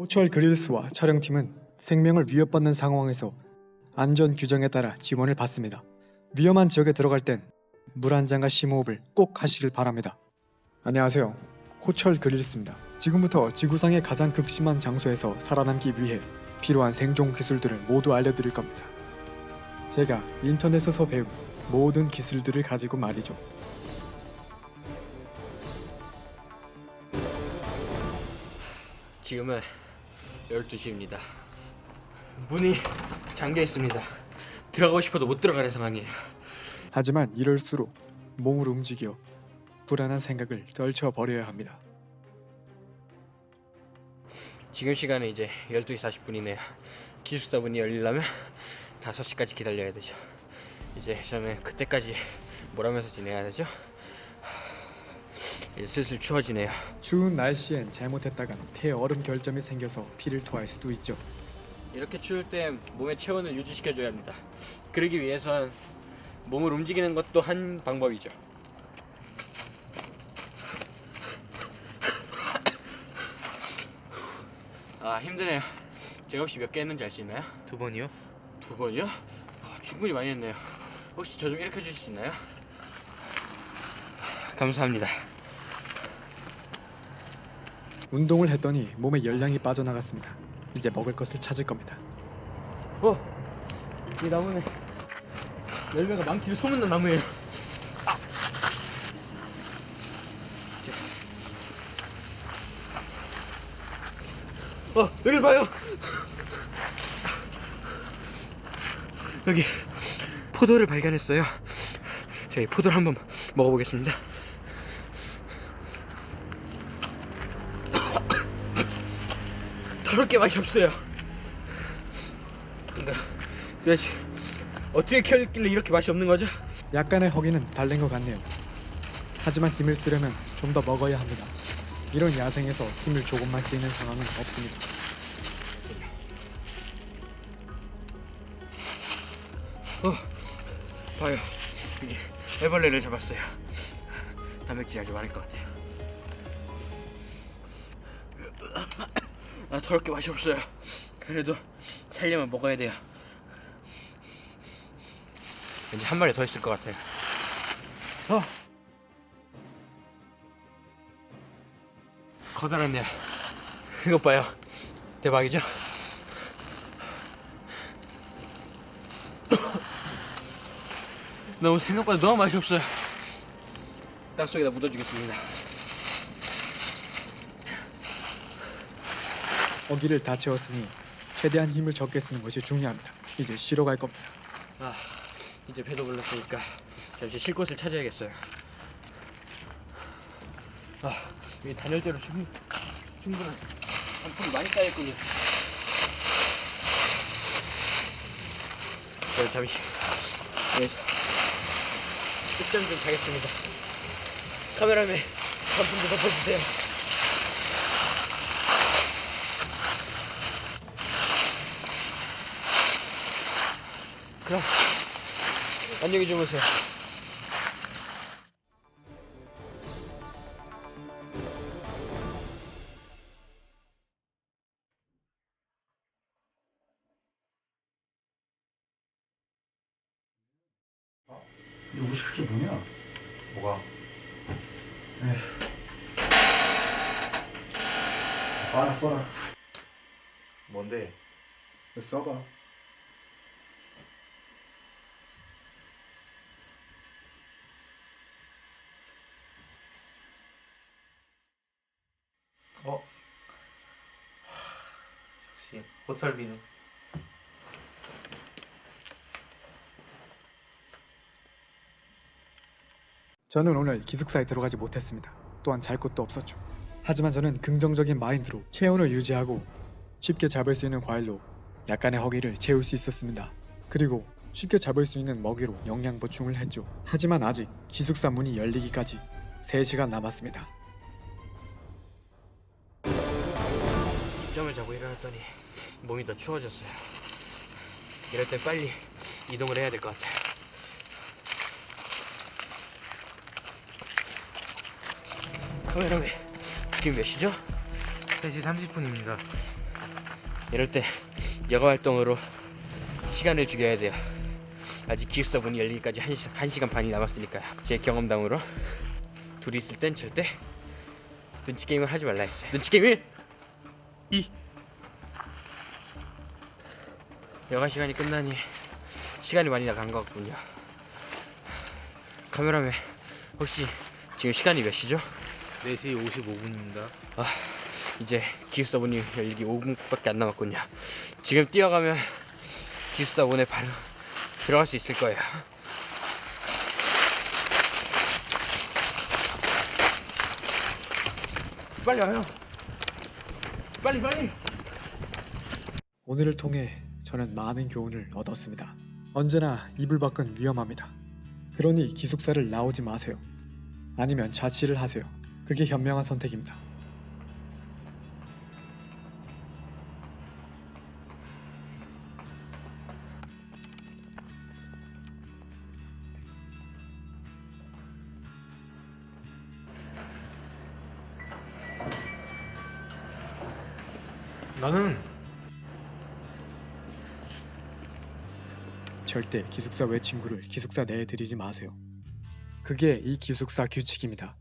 호철 그릴스와 촬영팀은 생명을 위협받는 상황에서 안전 규정에 따라 지원을 받습니다. 위험한 지역에 들어갈 땐 물 한 잔과 심호흡을 꼭 하시길 바랍니다. 안녕하세요. 호철 그릴스입니다. 지금부터 지구상의 가장 극심한 장소에서 살아남기 위해 필요한 생존 기술들을 모두 알려드릴 겁니다. 제가 인터넷에서 배운 모든 기술들을 가지고 말이죠. 지금은 12시입니다. 문이 잠겨 있습니다. 들어가고 싶어도 못 들어가는 상황이에요. 하지만 이럴수록 몸을 움직여 불안한 생각을 떨쳐버려야 합니다. 지금 시간은 이제 12시 40분이네요. 기숙사 문이 열리려면 5시까지 기다려야 되죠. 이제 저는 그때까지 뭘 하면서 지내야 되죠? 이제 슬슬 추워지네요. 추운 날씨엔 잘못했다간 폐 얼음 결점이 생겨서 피를 토할 수도 있죠. 이렇게 추울 때 몸의 체온을 유지시켜줘야 합니다. 그러기 위해선 몸을 움직이는 것도 한 방법이죠. 아 힘드네요. 제가 혹시 몇 개 했는지 알 수 있나요? 두 번이요? 두 번이요? 아, 충분히 많이 했네요. 혹시 저 좀 일으켜 주실 수 있나요? 감사합니다. 운동을 했더니 몸에 열량이 빠져나갔습니다. 이제 먹을 것을 찾을 겁니다. 어, 이 나무는 열매가 많기로 소문난 나무예요. 아. 어, 여기 봐요. 여기 포도를 발견했어요. 저희 포도를 한번 먹어보겠습니다. 더럽게 맛이 없어요. 근데 도대체 어떻게 키웠길래 이렇게 맛이 없는 거죠? 약간의 허기는 달랜 것 같네요. 하지만 힘을 쓰려면 좀 더 먹어야 합니다. 이런 야생에서 힘을 조금만 쓰이는 상황은 없습니다. 어, 봐요. 여기 애벌레를 잡았어요. 단백질이 아주 많을 것 같아요. 아, 더럽게 맛이 없어요. 그래도 살려면 먹어야 돼요. 왠지 한 마리 더 있을 것 같아요. 어. 커다랗네요. 이것 봐요. 대박이죠? 너무 생각보다 너무 맛이 없어요. 땅 속에다 묻어주겠습니다. 어기를 다 채웠으니 최대한 힘을 적게 쓰는 것이 중요합니다. 이제 쉬러 갈 겁니다. 아, 이제 배도 불렀으니까 잠시 쉴 곳을 찾아야겠어요. 아, 이 단열대로 충, 충분한 단풍이 많이 쌓였군요. 저 잠시 여기서 끝장 좀 자겠습니다. 카메라맨 단풍 좀 덮어주세요. 그럼 안녕히 주무세요. 근데 옷이 그게 뭐냐? 뭐가? 아 써라 뭔데? 써봐 역시 호철비누 저는 오늘 기숙사에 들어가지 못했습니다. 또한 잘 곳도 없었죠. 하지만 저는 긍정적인 마인드로 체온을 유지하고 쉽게 잡을 수 있는 과일로 약간의 허기를 채울 수 있었습니다. 그리고 쉽게 잡을 수 있는 먹이로 영양 보충을 했죠. 하지만 아직 기숙사 문이 열리기까지 3시간 남았습니다. 늦잠을 자고 일어났더니 몸이 더 추워졌어요. 이럴 땐 빨리 이동을 해야 될 것 같아요. 카메라맨 지금 몇 시죠? 3시 30분입니다 이럴 때 여가 활동으로 시간을 죽여야 돼요. 아직 기숙사 문이 열리기까지 한, 시, 한 시간 반이 남았으니까요. 제 경험담으로 둘이 있을 땐 절대 눈치 게임을 하지 말라 했어요. 눈치 게임을 이 여가 시간이 끝나니 시간이 많이 나간 것 같군요. 카메라맨 혹시 지금 시간이 몇 시죠? 4시 55분입니다. 이제 기숙사문이 열리기 5분밖에 안 남았군요. 지금 뛰어가면 기숙사문에 바로 들어갈 수 있을 거예요. 빨리 와요. 빨리 빨리. 오늘을 통해 저는 많은 교훈을 얻었습니다. 언제나 이불 밖은 위험합니다. 그러니 기숙사를 나오지 마세요. 아니면 자취를 하세요. 그게 현명한 선택입니다. 나는 절대 기숙사 외 친구를 기숙사 내에 들이지 마세요. 그게 이 기숙사 규칙입니다.